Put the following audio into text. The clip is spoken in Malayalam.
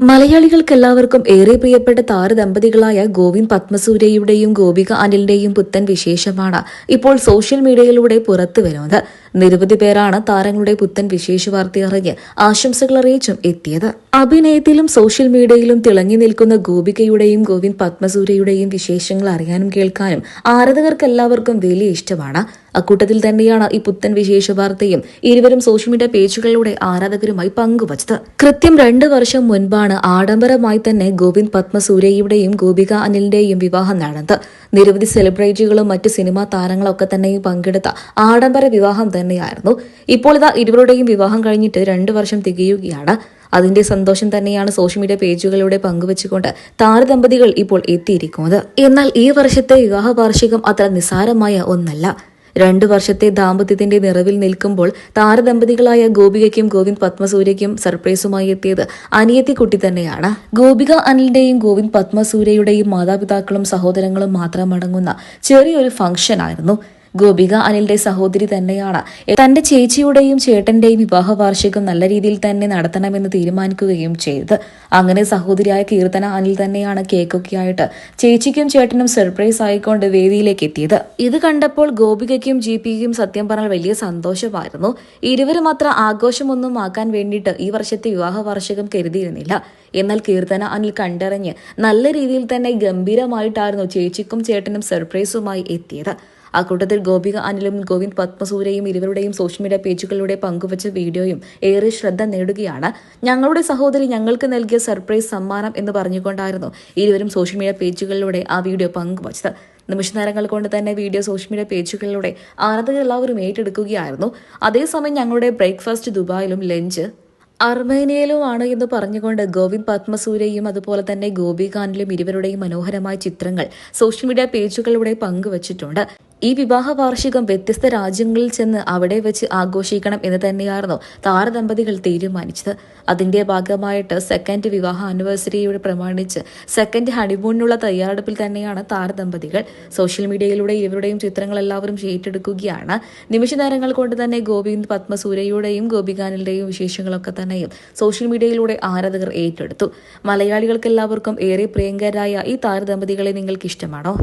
മലയാളികൾക്ക് എല്ലാവർക്കും ഏറെ പ്രിയപ്പെട്ട താരദമ്പതികളായ ഗോവിന്ദ് പത്മസൂര്യയുടെയും ഗോപിക അനിലിന്റെയും പുത്തൻ വിശേഷമാണ് ഇപ്പോൾ സോഷ്യൽ മീഡിയയിലൂടെ പുറത്തു വരുന്നത് നിരവധി പേരാണ് താരങ്ങളുടെ പുത്തൻ വിശേഷ വാർത്ത അറിഞ്ഞ് ആശംസകൾ അറിയിച്ചും എത്തിയത്. അഭിനയത്തിലും സോഷ്യൽ മീഡിയയിലും തിളങ്ങി നിൽക്കുന്ന ഗോപികയുടെയും ഗോവിന്ദ് പത്മസൂര്യയുടെയും വിശേഷങ്ങൾ അറിയാനും കേൾക്കാനും ആരാധകർക്ക് എല്ലാവർക്കും വലിയ ഇഷ്ടമാണ്. അക്കൂട്ടത്തിൽ തന്നെയാണ് ഈ പുത്തൻ വിശേഷ വാർത്തയും ഇരുവരും സോഷ്യൽ മീഡിയ പേജുകളിലൂടെ ആരാധകരുമായി പങ്കുവച്ചത്. കൃത്യം രണ്ട് വർഷം മുൻപാണ് ആഡംബരമായി തന്നെ ഗോവിന്ദ് പത്മസൂര്യയുടെയും ഗോപിക അനിലിന്റെയും വിവാഹം നടന്നത്. നിരവധി സെലിബ്രിറ്റികളും മറ്റ് സിനിമാ താരങ്ങളൊക്കെ തന്നെയും പങ്കെടുത്ത ആഡംബര വിവാഹം തന്നെയായിരുന്നു. ഇപ്പോൾ ഇതാ ഇരുവരുടെയും വിവാഹം കഴിഞ്ഞിട്ട് രണ്ടു വർഷം തികയുകയാണ്. അതിന്റെ സന്തോഷം തന്നെയാണ് സോഷ്യൽ മീഡിയ പേജുകളിലൂടെ പങ്കുവച്ചുകൊണ്ട് താരദമ്പതികൾ ഇപ്പോൾ എത്തിയിരിക്കുന്നത്. എന്നാൽ ഈ വർഷത്തെ വിവാഹ വാർഷികം അത്ര നിസ്സാരമായ ഒന്നല്ല. രണ്ടു വർഷത്തെ ദാമ്പത്യത്തിന്റെ നിറവിൽ നിൽക്കുമ്പോൾ താരദമ്പതികളായ ഗോപികയ്ക്കും ഗോവിന്ദ് പത്മസൂര്യയ്ക്കും സർപ്രൈസുമായി എത്തിയത് അനിയത്തി കുട്ടി തന്നെയാണ്. ഗോപിക അനിലിന്റെയും ഗോവിന്ദ് പത്മസൂര്യയുടെയും മാതാപിതാക്കളും സഹോദരങ്ങളും മാത്രം അടങ്ങുന്ന ചെറിയൊരു ഫംഗ്ഷൻ ആയിരുന്നു ഗോപിക അനിലിന്റെ സഹോദരി തന്നെയാണ്. തന്റെ ചേച്ചിയുടെയും ചേട്ടന്റെയും വിവാഹ വാർഷികം നല്ല രീതിയിൽ തന്നെ നടത്തണമെന്ന് തീരുമാനിക്കുകയും ചെയ്തത് അങ്ങനെ സഹോദരിയായ കീർത്തന അനിൽ തന്നെയാണ് കേക്കൊക്കെ ആയിട്ട് ചേച്ചിക്കും ചേട്ടനും സർപ്രൈസ് ആയിക്കൊണ്ട് വേദിയിലേക്ക് എത്തിയത്. ഇത് കണ്ടപ്പോൾ ഗോപികയ്ക്കും ജി പിക്കും സത്യം പറഞ്ഞാൽ വലിയ സന്തോഷമായിരുന്നു. ഇരുവരും അത്ര ആഘോഷമൊന്നും ആക്കാൻ വേണ്ടിയിട്ട് ഈ വർഷത്തെ വിവാഹ വാർഷികം കരുതിയിരുന്നില്ല. എന്നാൽ കീർത്തന അനിൽ കണ്ടറിഞ്ഞ് നല്ല രീതിയിൽ തന്നെ ഗംഭീരമായിട്ടായിരുന്നു ചേച്ചിക്കും ചേട്ടനും സർപ്രൈസുമായി എത്തിയത്. അക്കൂട്ടത്തിൽ ഗോപിക അനിലും ഗോവിന്ദ് പത്മസൂരയും ഇരുവരുടെയും സോഷ്യൽ മീഡിയ പേജുകളിലൂടെ പങ്കുവച്ച വീഡിയോയും ഏറെ ശ്രദ്ധ നേടുകയാണ്. ഞങ്ങളുടെ സഹോദരി ഞങ്ങൾക്ക് നൽകിയ സർപ്രൈസ് സമ്മാനം എന്ന് പറഞ്ഞുകൊണ്ടായിരുന്നു ഇരുവരും സോഷ്യൽ മീഡിയ പേജുകളിലൂടെ ആ വീഡിയോ പങ്കുവച്ചത്. നിമിഷ നേരങ്ങൾ കൊണ്ട് തന്നെ വീഡിയോ സോഷ്യൽ മീഡിയ പേജുകളിലൂടെ ആരാധകർ എല്ലാവരും ഏറ്റെടുക്കുകയായിരുന്നു. അതേസമയം ഞങ്ങളുടെ ബ്രേക്ക്ഫാസ്റ്റ് ദുബായിലും ലഞ്ച് അർമേനിയയിലുമാണ് എന്ന് പറഞ്ഞുകൊണ്ട് ഗോവിന്ദ് പത്മസൂര്യയും അതുപോലെ തന്നെ ഗോപികാനിലും ഇരുവരുടെയും മനോഹരമായ ചിത്രങ്ങൾ സോഷ്യൽ മീഡിയ പേജുകളിലൂടെ പങ്കുവച്ചിട്ടുണ്ട്. ഈ വിവാഹ വാർഷികം വ്യത്യസ്ത രാജ്യങ്ങളിൽ ചെന്ന് അവിടെ വെച്ച് ആഘോഷിക്കണം എന്ന് തന്നെയായിരുന്നു താരദമ്പതികൾ തീരുമാനിച്ചത്. അതിന്റെ ഭാഗമായിട്ട് സെക്കൻഡ് വിവാഹ ആനിവേഴ്സറിയോട് പ്രമാണിച്ച് സെക്കൻഡ് ഹണിമൂണിനുള്ള തയ്യാറെടുപ്പിൽ തന്നെയാണ് താരദമ്പതികൾ. സോഷ്യൽ മീഡിയയിലൂടെ ഇവരുടെയും ചിത്രങ്ങൾ എല്ലാവരും ഏറ്റെടുക്കുകയാണ്. നിമിഷ നേരങ്ങൾ കൊണ്ട് തന്നെ ഗോവിന്ദ് പത്മസൂര്യയുടെയും ഗോപികാനിന്റെയും വിശേഷങ്ങളൊക്കെ തന്നെയും സോഷ്യൽ മീഡിയയിലൂടെ ആരാധകർ ഏറ്റെടുത്തു. മലയാളികൾക്ക് എല്ലാവർക്കും ഏറെ പ്രിയങ്കരായ ഈ താരദമ്പതികളെ നിങ്ങൾക്ക് ഇഷ്ടമാണോ